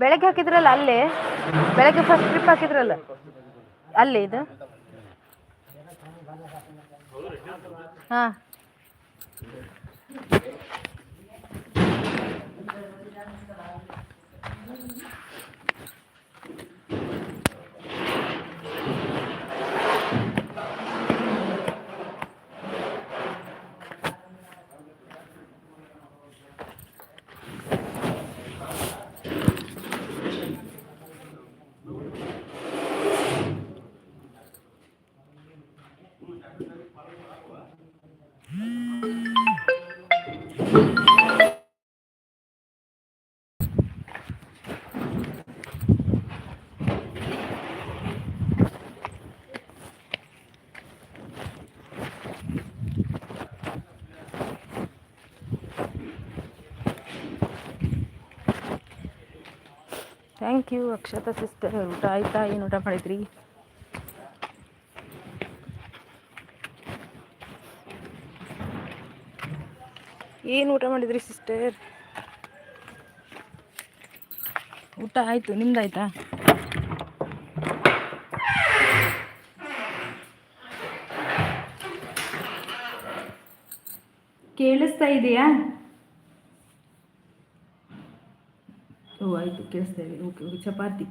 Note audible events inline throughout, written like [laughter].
ಬೆಳಗ್ಗೆ ಹಾಕಿದ್ರಲ್ಲ ಅಲ್ಲೇ? ಬೆಳಗ್ಗೆ ಫಸ್ಟ್ ಟ್ರಿಪ್ ಹಾಕಿದ್ರಲ್ಲ? ಅಲ್ಲಿ ಇದು? ಹಾ ಥ್ಯಾಂಕ್ ಯು ಸಿಸ್ಟರ್, ಊಟ ಆಯ್ತಾ? ಏನು ಊಟ ಮಾಡಿದ್ರಿ? ಏನು ಊಟ ಮಾಡಿದ್ರಿ ಸಿಸ್ಟರ್? ಊಟ ಆಯಿತು ನಿಮ್ದಾಯ್ತಾ ಕೇಳಿಸ್ತಾ ಇದೆಯಾ ಓ ಆಯಿತು ಕೇಳಿಸ್ತಾ ಇದೆ ಓಕೆ ಓಕೆ ಚಪಾತಿ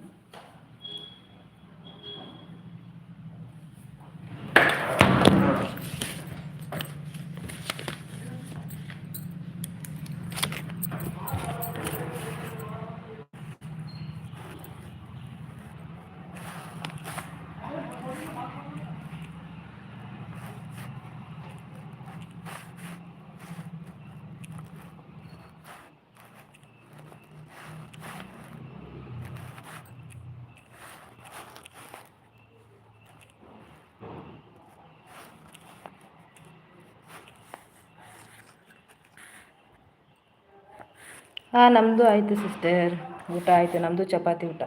ಹಾಂ ನಮ್ಮದು ಆಯಿತು ಸಿಸ್ಟರ್. ಊಟ ಆಯಿತು ನಮ್ಮದು ಚಪಾತಿ ಊಟ.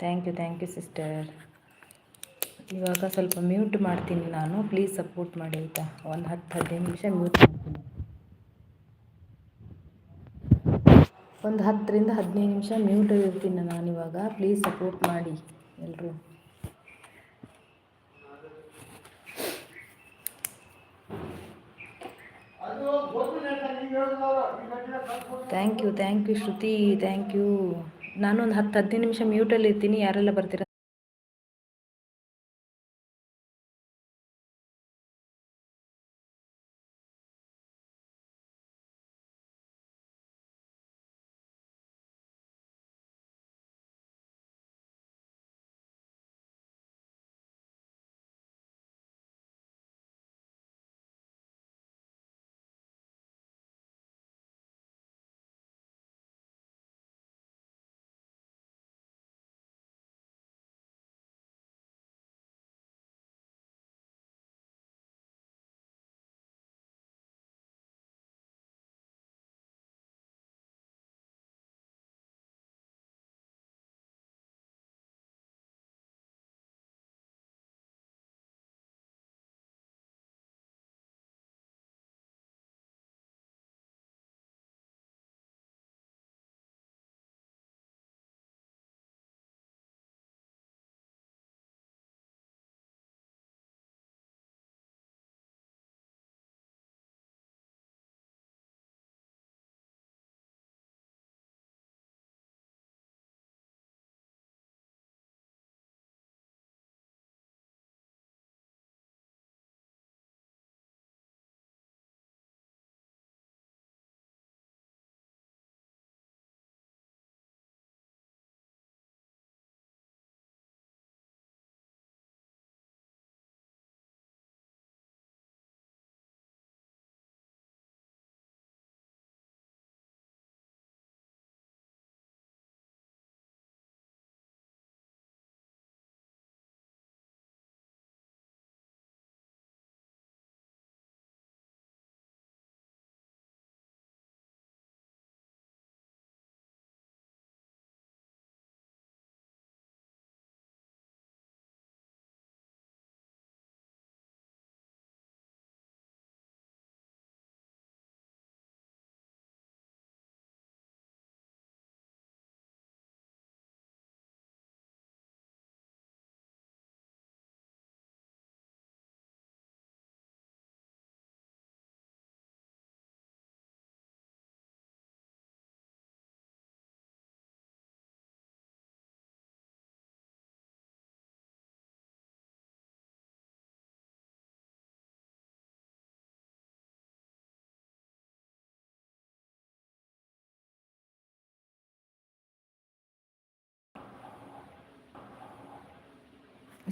Thank you thank you sister ಇವಾಗ ಸ್ವಲ್ಪ ಮ್ಯೂಟ್ ಮಾಡ್ತೀನಿ ನಾನು. ಪ್ಲೀಸ್ ಸಪೋರ್ಟ್ ಮಾಡಿ ಆಯಿತಾ? ಒಂದು ಹತ್ತು ಹದಿನೈದು ನಿಮಿಷ ಮ್ಯೂಟ್ ಮಾಡ್ತೀನಿ. ಒಂದು ಹತ್ತರಿಂದ ಹದಿನೈದು ನಿಮಿಷ ಮ್ಯೂಟ್ ಇರ್ತೀನಿ ನಾನಿವಾಗ ಪ್ಲೀಸ್ ಸಪೋರ್ಟ್ ಮಾಡಿ ಎಲ್ಲರೂ thank you thank you Shruti thank you ನಾನೊಂದು ಹತ್ತು ಹದಿನೈದು ನಿಮಿಷ ಮ್ಯೂಟಲ್ಲಿ ಇರ್ತೀನಿ, ಯಾರೆಲ್ಲ ಬರ್ತೀರಾ?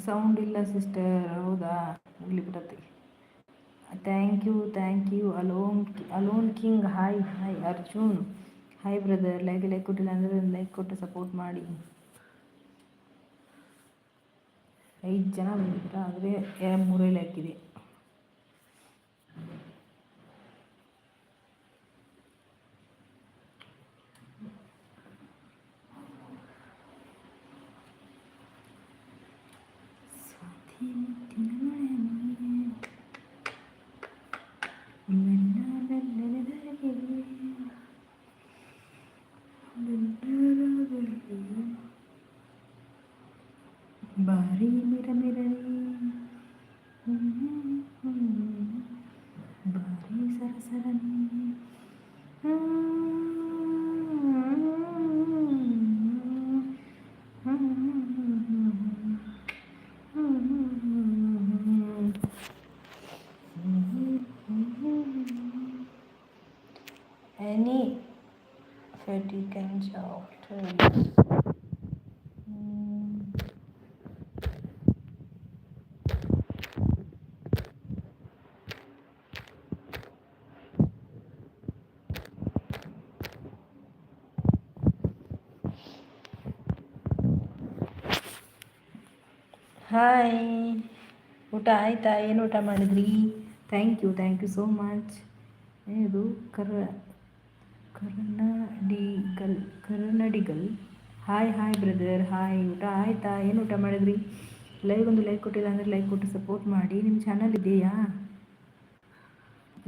ಸೌಂಡ್ ಇಲ್ಲ ಸಿಸ್ಟರ್ ಹೌದಾ? ಇಲ್ಲಿ ಬಿಡತ್ತೆ. Thank you thank you alone alone king hi hi Arjun hi brother like like ಕೊಟ್ಟಿಲ್ಲ ಅಂದರೆ ಲೈಕ್ ಕೊಟ್ಟು ಸಪೋರ್ಟ್ ಮಾಡಿ. ಐದು ಜನ ಬಂದಿದ್ದೀರಾ? ಆದರೆ ಮೂರೇ ಲೈಕ್ ಇದೆ. ಬಾರಿ any fatty can shout hi ಊಟ ಆಯಿತಾ ಏನು ಊಟ ಮಾಡಿದ್ರಿ thank you thank you so much ಇದು ಕರ ಕರ್ನಾಡಿಗಲ್ ಕರ್ನಾಡಿಗಲ್ ಹಾಯ್ ಹಾಯ್, ಬ್ರದರ್. ಹಾಯ್, ಊಟ ಆಯ್ತಾ? ಏನು ಊಟ ಮಾಡಿದ್ರಿ? ಲೈವ್ ಒಂದು ಲೈಕ್ ಕೊಟ್ಟಿಲ್ಲ ಅಂದರೆ ಲೈಕ್ ಕೊಟ್ಟು ಸಪೋರ್ಟ್ ಮಾಡಿ. ನಿಮ್ಮ ಚಾನಲ್ ಇದೆಯಾ?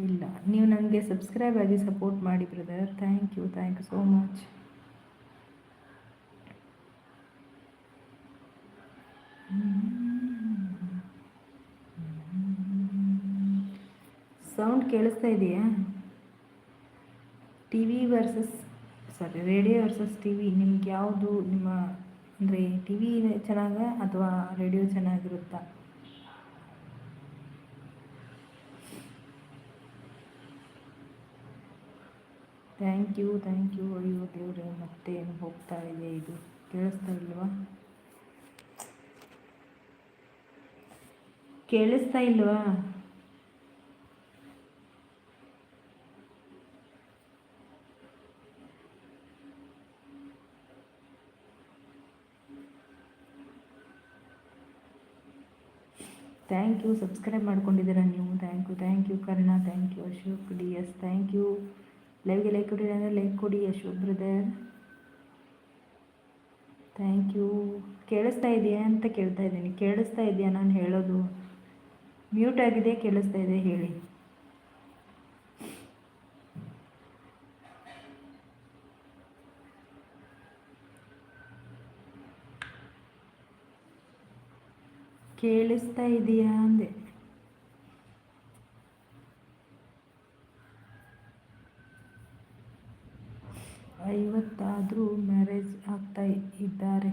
ಇಲ್ಲ. ನೀವು ನನಗೆ ಸಬ್ಸ್ಕ್ರೈಬ್ ಆಗಿ ಸಪೋರ್ಟ್ ಮಾಡಿ, brother. Thank you thank you so much sound ಕೇಳಿಸ್ತಾ ಇದೆಯಾ? T V versus sorry radio versus T V ನಿಮ್ಗೆ ಯಾವುದು ನಿಮ್ಮ, ಅಂದರೆ ಟಿ ವಿ ಚೆನ್ನಾಗ ಅಥವಾ ರೇಡಿಯೋ ಚೆನ್ನಾಗಿರುತ್ತಾ? ಥ್ಯಾಂಕ್ ಯು ಥ್ಯಾಂಕ್ ಯು ಅಯ್ಯೋ ದೇವ್ರೆ, ಮತ್ತೆ ಏನು ಹೋಗ್ತಾ ಇದೆ ಇದು? ಕೇಳಿಸ್ತಾ ಇಲ್ವಾ? ಕೇಳಿಸ್ತಾ ಇಲ್ವಾ? ಥ್ಯಾಂಕ್ ಯು ಸಬ್ಸ್ಕ್ರೈಬ್ ಮಾಡ್ಕೊಂಡಿದ್ದೀರಾ ನೀವು? Thank you thank you Karna. Thank you Ashok D S thank you ಲೈವ್ಗೆ like ಕೊಡಿ ಅಂದರೆ ಲೈಕ್ ಕೊಡಿ, ಅಶೋಕ್ ಬ್ರದರ್ ಥ್ಯಾಂಕ್ ಯು ಕೇಳಿಸ್ತಾ ಇದೆಯಾ ಅಂತ ಕೇಳ್ತಾ ಇದ್ದೀನಿ. ಕೇಳಿಸ್ತಾ ಇದೆಯಾ ನಾನು ಹೇಳೋದು? ಮ್ಯೂಟ್ ಆಗಿದೆ, ಕೇಳಿಸ್ತಾ ಇದೆ, ಹೇಳಿ. ಕೇಳಿಸ್ತಾ ಇದೆಯಾ ಅಂದೆ. ಐವತ್ತಾದರೂ ಮ್ಯಾರೇಜ್ ಆಗ್ತಾ ಇದ್ದಾರೆ.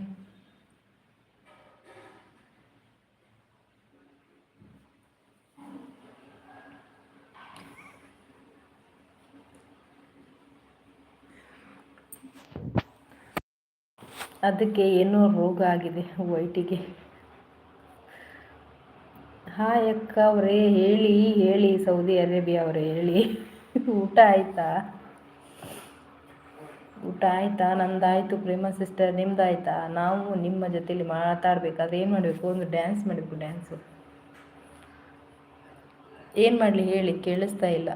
ಅದಕ್ಕೆ ಏನೋ ರೋಗ ಆಗಿದೆ ವೈಟಿಗೆ. ಹಾಯ್ ಅಕ್ಕ ಅವರೇ ಹೇಳಿ ಹೇಳಿ, ಸೌದಿ ಅರೇಬಿಯಾ ಅವರೇ, ಹೇಳಿ. ಊಟ ಆಯ್ತಾ? ಊಟ ಆಯ್ತಾ? ನಂದಾಯ್ತು ಪ್ರೇಮ ಸಿಸ್ಟರ್ ನಿಮ್ದಾಯ್ತಾ? ನಾವು ನಿಮ್ಮ ಜೊತೆಲಿ ಮಾತಾಡ್ಬೇಕಾದ್ರೆ ಏನು ಮಾಡಬೇಕು? ಒಂದು ಡ್ಯಾನ್ಸ್ ಮಾಡಬೇಕು ಡ್ಯಾನ್ಸು ಏನು ಮಾಡಲಿ ಹೇಳಿ? ಕೇಳಿಸ್ತಾ ಇಲ್ಲ.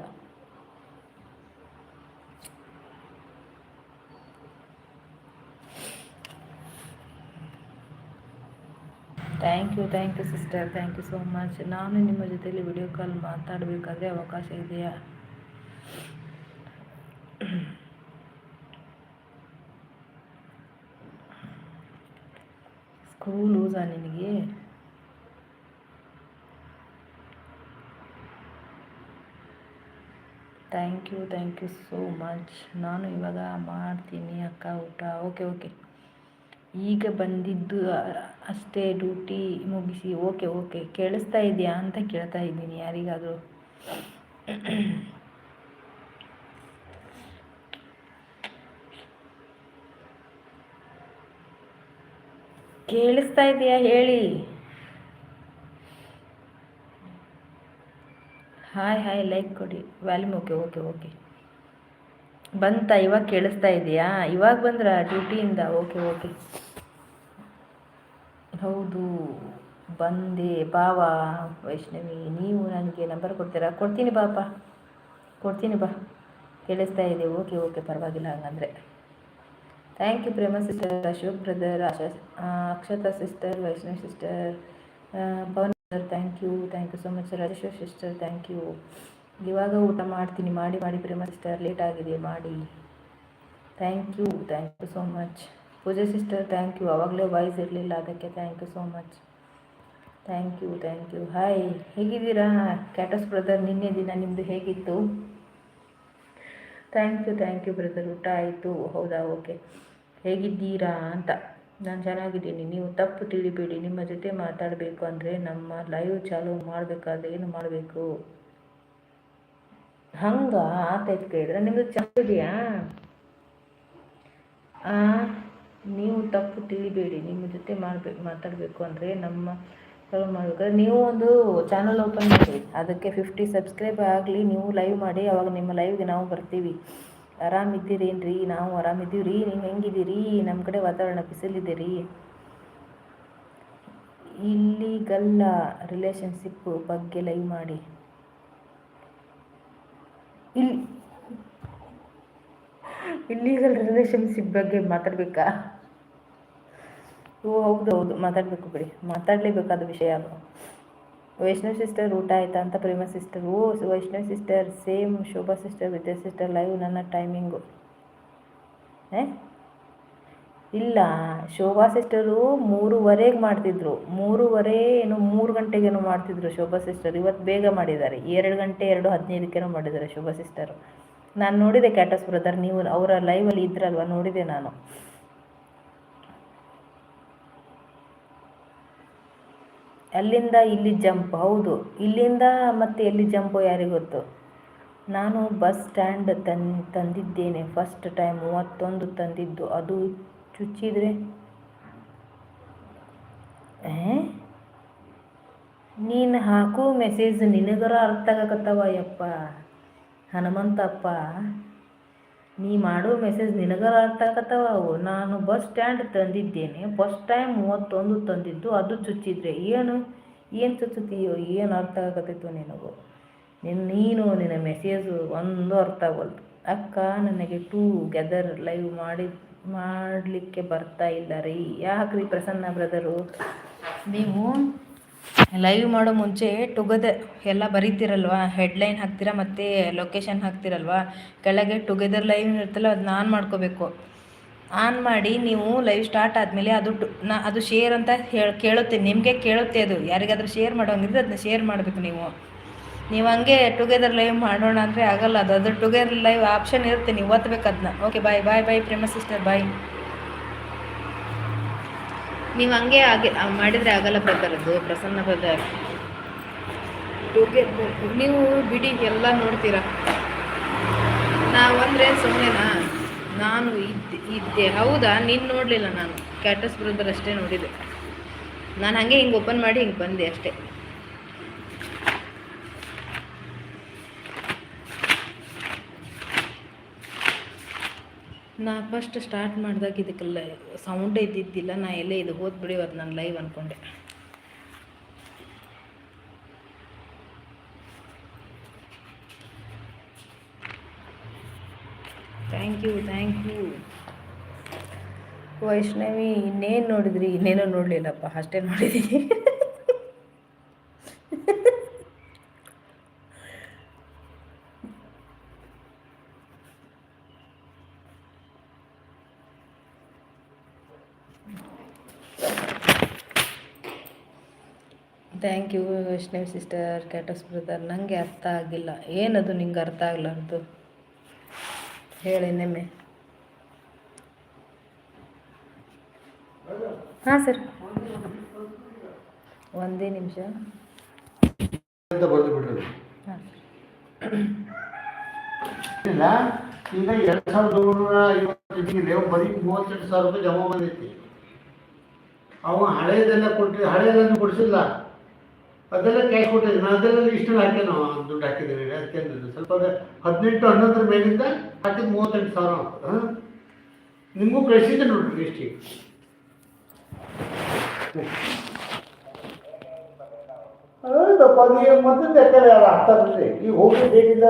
Thank you thank you sister thank you so much ನಾನು ನಿಮ್ಮ ಜೊತೆಯಲ್ಲಿ ವಿಡಿಯೋ ಕಾಲ್ ಮಾತಾಡಬೇಕಾದ್ರೆ ಅವಕಾಶ ಇದೆಯಾ? ಸ್ಕೂಲ್ ಲೂಸಾ ನಿನಗೆ? Thank you thank you so much ನಾನು ಇವಾಗ ಮಾಡ್ತೀನಿ ಅಕ್ಕ ಊಟ. ಓಕೆ ಓಕೆ ಈಗ ಬಂದಿದ್ದು ಅಷ್ಟೇ ಡ್ಯೂಟಿ ಮುಗಿಸಿ, ಓಕೆ ಓಕೆ, ಕೇಳಿಸ್ತಾ ಇದೆಯಾ ಅಂತ ಕೇಳ್ತಾ ಇದ್ದೀನಿ ಯಾರಿಗಾದರೂ. ಕೇಳಿಸ್ತಾ ಇದೆಯಾ ಹೇಳಿ? ಹಾಯ್ ಹಾಯ್, ಲೈಕ್ ಕೊಡಿ. Volume okay okay okay. ಬಂತಾ, ಇವಾಗ ಕೇಳಿಸ್ತಾ ಇದೆಯಾ? ಇವಾಗ ಬಂದ್ರಾ ಡ್ಯೂಟಿಯಿಂದ? Okay okay. ಹೌದು. ಬಂದೆ. ಬಾವ, ವೈಷ್ಣವಿ, ನೀವು ನನಗೆ ನಂಬರ್ ಕೊಡ್ತೀರಾ? ಕೊಡ್ತೀನಿ ಬಾಪ. ಕೊಡ್ತೀನಿ ಬಾ. ಕೇಳಿಸ್ತಾ ಇದೆ. Okay okay. ಪರವಾಗಿಲ್ಲ ಹಂಗಂದರೆ. Thank you Prema sister Ashok brother Asha Akshata sister Vaishnavi sister Pavan sir thank you thank you so much Rajeshwar sister thank you ಇವಾಗ ಊಟ ಮಾಡ್ತೀನಿ. ಮಾಡಿ ಮಾಡಿ ಪ್ರೇಮ ಸಿಸ್ಟರ್ ಲೇಟ್ ಆಗಿದೆ. ಮಾಡಿ. Thank you thank you so much Pooja sister thank you ಆವಾಗಲೇ voice ಇರಲಿಲ್ಲ, ಅದಕ್ಕೆ thank you so much thank you thank you hi ಹೇಗಿದ್ದೀರಾ? ಕ್ಯಾಟಸ್ ಬ್ರದರ್ ನಿನ್ನೆ ದಿನ ನಿಮ್ಮದು ಹೇಗಿತ್ತು? Thank you thank you brother ಊಟ ಆಯಿತು. ಹೌದಾ? ಓಕೆ ಹೇಗಿದ್ದೀರಾ ಅಂತ. ನಾನು ಚೆನ್ನಾಗಿದ್ದೀನಿ. ನೀವು ತಪ್ಪು ತಿಳಿಬೇಡಿ. ನಿಮ್ಮ ಜೊತೆ ಮಾತಾಡಬೇಕು ಅಂದರೆ ನಮ್ಮ ಲೈವ್ ಚಾಲೂ ಮಾಡಬೇಕಾದ್ರೆ ಏನು ಮಾಡಬೇಕು? ಹಂಗ? ಆತೈತೆ ಕೇಳಿದ್ರೆ ನಿಮ್ಮದು ಚೆನ್ನಾಗಿದೆಯಾ ನೀವು ತಪ್ಪು ತಿಳಿಬೇಡಿ, ನಿಮ್ಮ ಜೊತೆ ಮಾಡಬೇಕು ಮಾತಾಡಬೇಕು ಅಂದರೆ ನಮ್ಮ ಮಾಡಬೇಕಾದ್ರೆ ನೀವು ಒಂದು ಚಾನಲ್ ಓಪನ್ ಮಾಡಿ, ಅದಕ್ಕೆ ಫಿಫ್ಟಿ ಸಬ್ಸ್ಕ್ರೈಬ್ ಆಗಲಿ, ನೀವು ಲೈವ್ ಮಾಡಿ, ಅವಾಗ ನಿಮ್ಮ ಲೈವ್ಗೆ ನಾವು ಬರ್ತೀವಿ. ಆರಾಮಿದ್ದೀರೇನ್ರಿ? ನಾವು ಆರಾಮಿದ್ದೀವಿ ರೀ ನೀವು ಹೆಂಗಿದ್ದೀರಿ? ನಮ್ಮ ಕಡೆ ವಾತಾವರಣ ಬಿಸಿಲಿದೆ ರೀ ಇಲ್ಲಿಗಲ್ಲ ರಿಲೇಷನ್ಶಿಪ್ ಬಗ್ಗೆ ಲೈವ್ ಮಾಡಿ. ಇಲ್ಲಿ ಇಲ್ಲಿಗಲ್ ರಿಲೇಷನ್ಶಿಪ್ ಬಗ್ಗೆ ಮಾತಾಡಬೇಕಾ? ಓ, ಹೌದು ಹೌದು. ಮಾತಾಡ್ಬೇಕು ಬಿಡಿ. ಮಾತಾಡಲೇಬೇಕಾದ ವಿಷಯ ಅದು. ವೈಷ್ಣವ್ ಸಿಸ್ಟರ್ ಊಟ ಆಯ್ತಾ ಅಂತ ಪ್ರೇಮ ಸಿಸ್ಟರ್ ಓ, Vaishnav sister same Shobha sister Vidya sister live ನನ್ನ ಟೈಮಿಂಗು ಏ ಇಲ್ಲ, ಶೋಭಾ ಸಿಸ್ಟರು ಮೂರುವರೆಗೆ ಮಾಡ್ತಿದ್ರು. ಮೂರುವರೆ ಏನು, ಮೂರು ಗಂಟೆಗೇನೋ ಮಾಡ್ತಿದ್ರು ಶೋಭಾ ಸಿಸ್ಟರ್ ಇವತ್ತು ಬೇಗ ಮಾಡಿದ್ದಾರೆ. ಎರಡು ಗಂಟೆ, ಎರಡು ಹದಿನೈದಕ್ಕೇನೋ ಮಾಡಿದ್ದಾರೆ ಶೋಭಾ ಸಿಸ್ಟರು ನಾನು ನೋಡಿದೆ ಕ್ಯಾಟಸ್ ಬ್ರದರ್ ನೀವು ಅವರ ಲೈವಲ್ಲಿ ಇದ್ರಲ್ವ? ನೋಡಿದೆ ನಾನು. ಅಲ್ಲಿಂದ ಇಲ್ಲಿ ಜಂಪ್, ಹೌದು. ಇಲ್ಲಿಂದ ಮತ್ತೆ ಎಲ್ಲಿ ಜಂಪು ಯಾರಿಗೆ ಗೊತ್ತು? ನಾನು ಬಸ್ ಸ್ಟ್ಯಾಂಡ್ ತನ್, ತಂದಿದ್ದೇನೆ. ಫಸ್ಟ್ ಟೈಮ್ ಮೂವತ್ತೊಂದು ತಂದಿದ್ದು. ಅದು ಚುಚ್ಚಿದ್ರೆ? ನೀನು ಹಾಕೋ ಮೆಸೇಜ್ ನಿನಗರ ಅರ್ಥ ಆಗಕತ್ತವ ಯಪ್ಪ. ಹನುಮಂತಪ್ಪ. ನೀ ಮಾಡೋ ಮೆಸೇಜ್ ನಿನಗರ ಅರ್ಥ ಆಗತ್ತವ ಅವು. ನಾನು ಬಸ್ ಸ್ಟ್ಯಾಂಡ್ ತಂದಿದ್ದೇನೆ. ಫಸ್ಟ್ ಟೈಮ್ ಮೂವತ್ತೊಂದು ತಂದಿದ್ದು. ಅದು ಚುಚ್ಚಿದ್ರೆ ಏನು? ಏನು ಚುಚ್ಚುತ್ತೀಯೋ? ಏನು ಅರ್ಥ ಆಗತ್ತಿತ್ತು ನಿನಗು? ನಿನ್ನ ನೀನು ನಿನ್ನ ಮೆಸೇಜು ಒಂದು ಅರ್ಥ ಆಗಲ್ತು ಅಕ್ಕ, ನನಗೆ ಟೂ ಗೆದರ್ ಲೈವ್ ಮಾಡಿ, ಮಾಡಲಿಕ್ಕೆ ಬರ್ತಾ ಇಲ್ಲ ರೀ ಯಾಕ್ರಿ ಪ್ರಸನ್ನ ಬ್ರದರು ನೀವು ಲೈವ್ ಮಾಡೋ ಮುಂಚೆ ಟುಗೆದರ್ ಎಲ್ಲ ಬರೀತಿರಲ್ವಾ? ಹೆಡ್ಲೈನ್ ಹಾಕ್ತೀರಾ ಮತ್ತು ಲೊಕೇಶನ್ ಹಾಕ್ತಿರಲ್ವಾ? ಕೆಳಗೆ ಟುಗೆದರ್ ಲೈವ್ ಇರ್ತಲ್ಲ ಅದನ್ನ ಆನ್ ಮಾಡ್ಕೋಬೇಕು. ಆನ್ ಮಾಡಿ ನೀವು ಲೈವ್ ಸ್ಟಾರ್ಟ್ ಆದಮೇಲೆ ಅದು ನಾ, ಅದು ಶೇರ್ ಅಂತ ಹೇಳಿ ಕೇಳುತ್ತೆ ನಿಮಗೆ ಕೇಳುತ್ತೆ ಅದು. ಯಾರಿಗಾದ್ರೂ ಶೇರ್ ಮಾಡೋಂಗಿದ್ರೆ ಅದನ್ನ ಶೇರ್ ಮಾಡಬೇಕು ನೀವು. ನೀವು ಹಂಗೆ ಟುಗೆದರ್ ಲೈವ್ ಮಾಡೋಣ ಅಂದರೆ ಆಗಲ್ಲ ಅದು. ಅದು ಟುಗೆದರ್ ಲೈವ್ ಆಪ್ಷನ್ ಇರುತ್ತೆ. ನೀವು ಓದ್ಬೇಕು ಅದನ್ನ ಓಕೆ ಬಾಯ್ ಬಾಯ್ ಬಾಯ್ ಪ್ರೇಮ ಸಿಸ್ಟರ್ ಬಾಯ್ ನೀವು ಹಂಗೆ ಆಗಿ ಮಾಡಿದರೆ ಆಗಲ್ಲ ಬ್ರದರ್ ಅದು ಪ್ರಸನ್ನ ಬ್ರದರ್ ನೀವು ಬಿಡಿ ಎಲ್ಲ ನೋಡ್ತೀರಾ? ನಾವಂದರೆ ಸುಮ್ಮನೆನಾ ನಾನು ಇದ್ದೆ ಇದ್ದೆ. ಹೌದಾ? ನೀನು ನೋಡಲಿಲ್ಲ ನಾನು. ಕ್ಯಾಟಸ್ ಬ್ರದರ್ ಅಷ್ಟೇ ನೋಡಿದೆ. ನಾನು ಹಾಗೆ ಹಿಂಗೆ ಓಪನ್ ಮಾಡಿ ಹಿಂಗೆ ಬಂದೆ ಅಷ್ಟೇ. ನಾ ಫಸ್ಟ್ ಸ್ಟಾರ್ಟ್ ಮಾಡಿದಾಗ ಲೈ ಸೌಂಡೇ ಇದ್ದಿದ್ದಿಲ್ಲ, ನಾ ಎಲ್ಲೇ ಇದು ಹೋದ್ಬಿಡಿ ಅದು ನಾನು ಲೈವ್ ಅಂದ್ಕೊಂಡೆ thank you thank you Vaishnavi, ಇನ್ನೇನು ನೋಡಿದ್ರಿ? ಇನ್ನೇನೋ ನೋಡಲಿಲ್ಲಪ್ಪ, ಅಷ್ಟೇ ನೋಡಿದ್ದೀನಿ [laughs] thank you Vaishnav sister cactus brother ನನಗೆ ಅರ್ಥ ಆಗಿಲ್ಲ. ಏನದು ನಿಂಗೆ ಅರ್ಥ ಆಗ್ಲಾರ್ದು ಹೇಳಿ ನೆಮ್ಮೆ ಹಾಂ ಸರ್ ಒಂದೇ ನಿಮಿಷ. ಇಲ್ಲ ಈಗ ಎರಡು ಸಾವಿರದ ಏಳ್ನೂರ ಐವತ್ತಿದೆ ಬರೀ ಮೂವತ್ತೆಂಟು ಸಾವಿರ ರೂಪಾಯಿ ಜಮಾ ಬಂದೈತಿ. ಅವ ಹಳೆಯದೆಲ್ಲ ಕೊಟ್ಟು ಹಳೆಯದನ್ನು ಕೊಡಿಸಿಲ್ಲ. ಅದೆಲ್ಲ ಕ್ಯಾಶ್ ಕೊಟ್ಟಿದ್ದೀನಿ ಅದೆಲ್ಲ ಇಷ್ಟು ಹಾಕಿ ನಾವು ದುಡ್ಡು ಹಾಕಿದ್ದೀನಿ ಅದಕ್ಕೆ ಸ್ವಲ್ಪ ಹದಿನೆಂಟು, ಹನ್ನೊಂದರ ಮೇಲಿಂದ ಹಾಕಿದ ಮೂವತ್ತೆಂಟು ಸಾವಿರ. ಹಾಂ? ನಿಮಗೂ ಕಳಿಸಿದ್ದೆ ನೋಡ್ರಿ ಲಿಸ್ಟಿಗೆ ಹೌದಪ್ಪ ಮತ್ತೆ ಲೆಕ್ಕ ಅರ್ಥ ಬರಲಿ ಈಗ ಹೋಗಿ ಬೇಕಿಲ್ಲ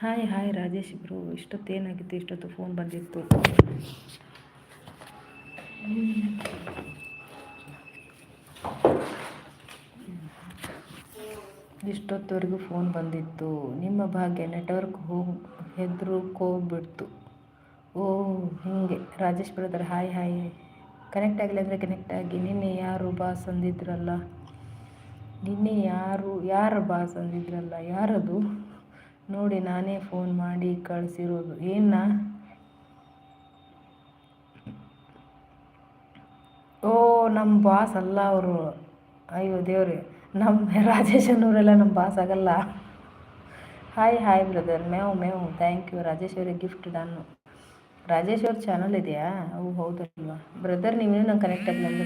ಹಾಯ್ ಹಾಯ್ ರಾಜೇಶ್ ಬ್ರೋ ಇಷ್ಟೊತ್ತೇನಾಗಿತ್ತು ಇಷ್ಟೊತ್ತು ಫೋನ್ ಬಂದಿತ್ತು. ಇಷ್ಟೊತ್ತವರೆಗೂ ಫೋನ್ ಬಂದಿತ್ತು. ನಿಮ್ಮ ಭಾಗ್ಯ ನೆಟ್ವರ್ಕ್ ಹೋಗಿ ಹೆದ್ರುಕೋಬಿಡ್ತು ಓ, ಹೀಗೆ. Rajesh brother hi hi connect ಆಗಲಿ ಅಂದರೆ ಕನೆಕ್ಟ್ ಆಗಿ. ನಿನ್ನೆ ಯಾರು ಬಾಸ್ ಅಂದಿದ್ರಲ್ಲ? ನಿನ್ನೆ ಯಾರು ಯಾರು ಬಾಸ್ ಅಂದಿದ್ರಲ್ಲ? ಯಾರದು? ನೋಡಿ ನಾನೇ ಫೋನ್ ಮಾಡಿ ಕಳಿಸಿರೋದು. ಏನ? ಓ ನಮ್ಮ ಬಾಸ್ ಅಲ್ಲ ಅವರು. ಅಯ್ಯೋ ದೇವ್ರಿ ನಮ್ಮ ರಾಜೇಶ್ ಅನ್ನೋರೆಲ್ಲ ನಮ್ಮ ಬಾಸ್ ಆಗಲ್ಲ. ಹಾಯ್ ಹಾಯ್ ಬ್ರದರ್ ಮೇವ್ ಮೇವ್ ಥ್ಯಾಂಕ್ ಯು ರಾಜೇಶ್ ಅವರಿಗೆ ಗಿಫ್ಟ್ ಡನ್ನು ರಾಜೇಶ್ ಅವ್ರ ಚಾನಲ್ ಇದೆಯಾ? ಅವು ಹೌದಲ್ವಾ? ಬ್ರದರ್ ನೀವೇನು ನಂಗೆ ಕನೆಕ್ಟ್ ಅಂದರೆ